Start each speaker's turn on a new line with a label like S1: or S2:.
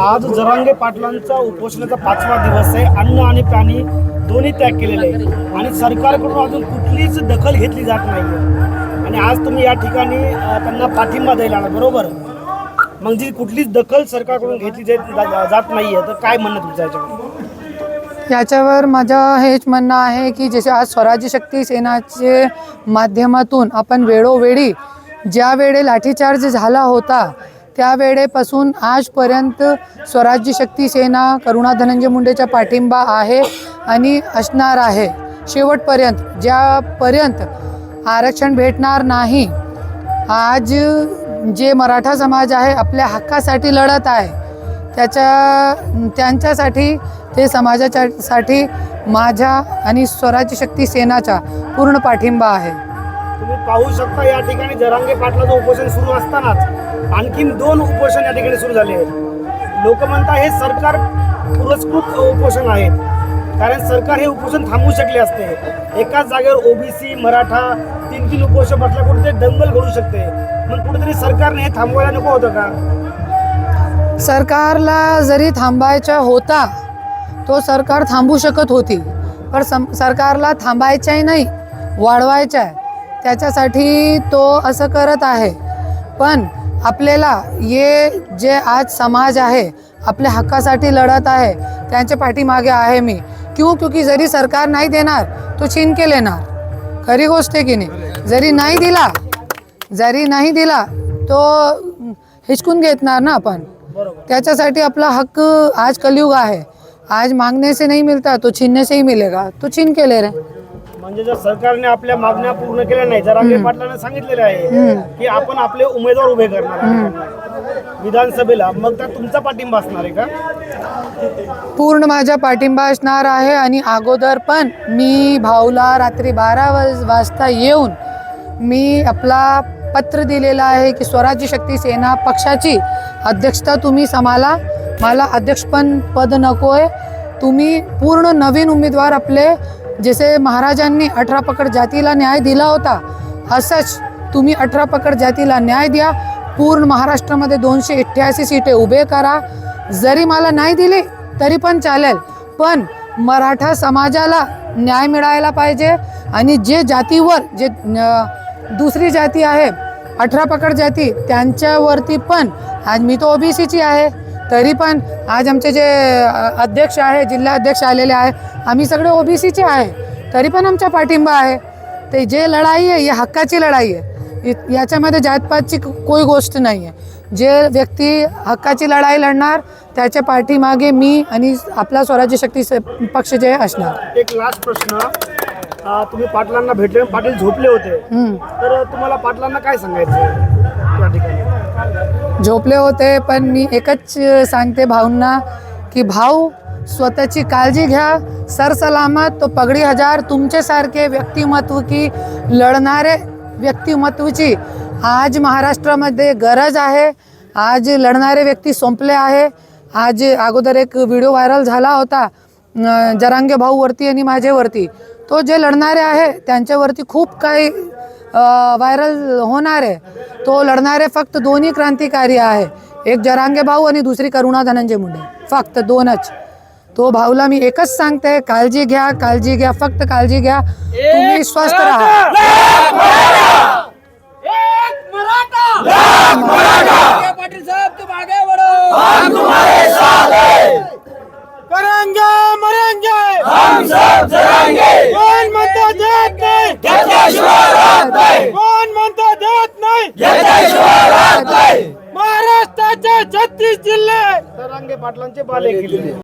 S1: आज जरांगे पाटलांचा उपोषणाचा पाचवा दिवस आहे. अन्न आणि प्राणी दोन्ही त्याग केलेले आहे. आणि सरकारकडून अजून कुठलीच दखल घेतली जात नाही आणि आज तुम्ही या ठिकाणी त्यांना पाठिंबा द्यायला आला. बरोबर? मग जी कुठलीच दखल सरकारकडून घेतली जात जा- जात नाही आहे तर काय म्हणणं तुमचं याच्यावर
S2: याच्यावर माझं हेच म्हणणं आहे की जसे आज स्वराज्य शक्ती सेनाचे माध्यमातून आपण वेळोवेळी ज्या वेळे लाठीचार्ज झाला होता त्यावेळेपासून आजपर्यंत स्वराज्य शक्ती सेना करुणा धनंजय मुंडेचा पाठिंबा आहे आणि असणार आहे. शेवटपर्यंत ज्यापर्यंत आरक्षण भेटणार नाही आज जे मराठा समाज आहे आपल्या हक्कासाठी लढत आहे त्याच्या त्यांच्यासाठी ते समाजाच्या साठी माझ्या आणि स्वराज्य शक्ती सेनाचा पूर्ण पाठिंबा आहे.
S1: तुम्ही पाहू शकता या ठिकाणी जरांगे पाटलाचं उपोषण सुरू असतानाच आणखीन दोन उपोषण या ठिकाणी सुरू झाले आहेत. लोक म्हणतात हे सरकार पुरस्कृत उपोषण आहेत कारण सरकार हे उपोषण थांबवू शकले असते. एकाच जागेवर ओबीसी मराठा तीन तीन उपोषण म्हटल्या कुठेतरी दंगल घडू शकते. मग कुठेतरी सरकारने हे थांबवायला नको होतं का?
S2: सरकारला जरी थांबायचा होता तो सरकार थांबू शकत होती. पण सम सरकारला थांबायचाही नाही वाढवायचा आहे त्याच्यासाठी तो असं करत आहे. पण आपल्याला ये जे आज समाज आहे आपल्या हक्कासाठी लढत आहे त्यांच्या पाठीमागे आहे मी. क्यों? क्योंकि जरी सरकार नाही देणार तो छीन के लेणार. खरी गोष्ट आहे की नाही? जरी नाही दिला जरी नाही दिला तो हिचकून घेतणार ना आपण. त्याच्यासाठी आपला हक्क आज कलयुग आहे. आज मांगने से नहीं मिलता तो छीनने से ही मिलेगा. तो छीन के ले रहे
S1: म्हणजे जर सरकारने आपल्या मागण्या पूर्ण केल्या नाही जरांगे पाटलांना सांगितलेलं आहे की आपण आपले उमेदवार उभे करणार आहे विधानसभेला मग त्या तुमचा पाठिंबा असणार आहे का?
S2: पूर्ण माझा पाठिंबा असणार आहे आणि अगोदर पण मी भाऊला रात्री बारा वाज वाजता येऊन मी आपला पत्र दिलेला आहे की स्वराज्य शक्ती सेना पक्षाची अध्यक्षता तुम्ही सांभाळा मला अध्यक्षपण पद नको आहे तुम्ही पूर्ण नवीन उमेदवार आपले जसे महाराजांनी अठरा पकड जातीला न्याय दिला होता असंच तुम्ही अठरा पकड जातीला न्याय द्या. पूर्ण महाराष्ट्रामध्ये दोनशे अठ्ठ्याऐंशी सीटे उभे करा. जरी मला नाही दिली तरी पण चालेल. पण मराठा समाजाला न्याय मिळायला पाहिजे आणि जे जातीवर जे दुसरी जाती आहे अठरा पकड जाती त्यांच्यावरती पण आज मी तो ओबीसीची आहे. तरी पण आज आमचे जे अध्यक्ष आहे जिल्हा अध्यक्ष आलेले आहे आम्ही सगळे ओबीसीचे आहे. तरी पण आमचा पाठिंबा आहे. ते जे लढाई आहे ही हक्काची लढाई आहे. याच्यामध्ये जातपातची कोई गोष्ट नाही आहे जे व्यक्ती हक्काची लढाई लढणार त्याच्या पाठीमागे मी आणि आपला स्वराज्य शक्ती पक्ष जे असणार.
S1: एक लास्ट प्रश्न. तुम्ही पाटलांना भेटले पाटील झोपले होते. तर तुम्हाला पाटलांना काय सांगायचं
S2: झोपले होते पण मी एकच सांगते भाऊंना की भाऊ स्वतःची काळजी घ्या. सरसलामत तो पगडी हजार तुमच्यासारखे व्यक्तिमत्व की लढणारे व्यक्तिमत्वची. आज महाराष्ट्रामध्ये गरज आहे. आज लढणारे व्यक्ती संपले आहे. आज अगोदर एक व्हिडिओ व्हायरल झाला होता जरांगे भाऊवरती आणि माझ्यावरती. तो जे लढणारे आहे त्यांच्यावरती खूप काही व्हायरल होणार आहे तो लढणारे फक्त दोन्ही क्रांतिकारी आहे. एक जरांगे भाऊ आणि दुसरी करुणा धनंजय मुंडे. फक्त दोनच. तो भाऊला मी एकच सांगते काळजी घ्या काळजी घ्या फक्त काळजी घ्या. तुम्ही स्वस्थ राहा.
S1: करेंगे मरेंगे! हम सब जरांगे कोण म्हणतो देत नाही. कोण म्हणतो देत नाही? महाराष्ट्राचे छत्तीस जिल्हे. तरंगे पाटलांचे बाले किल्ले.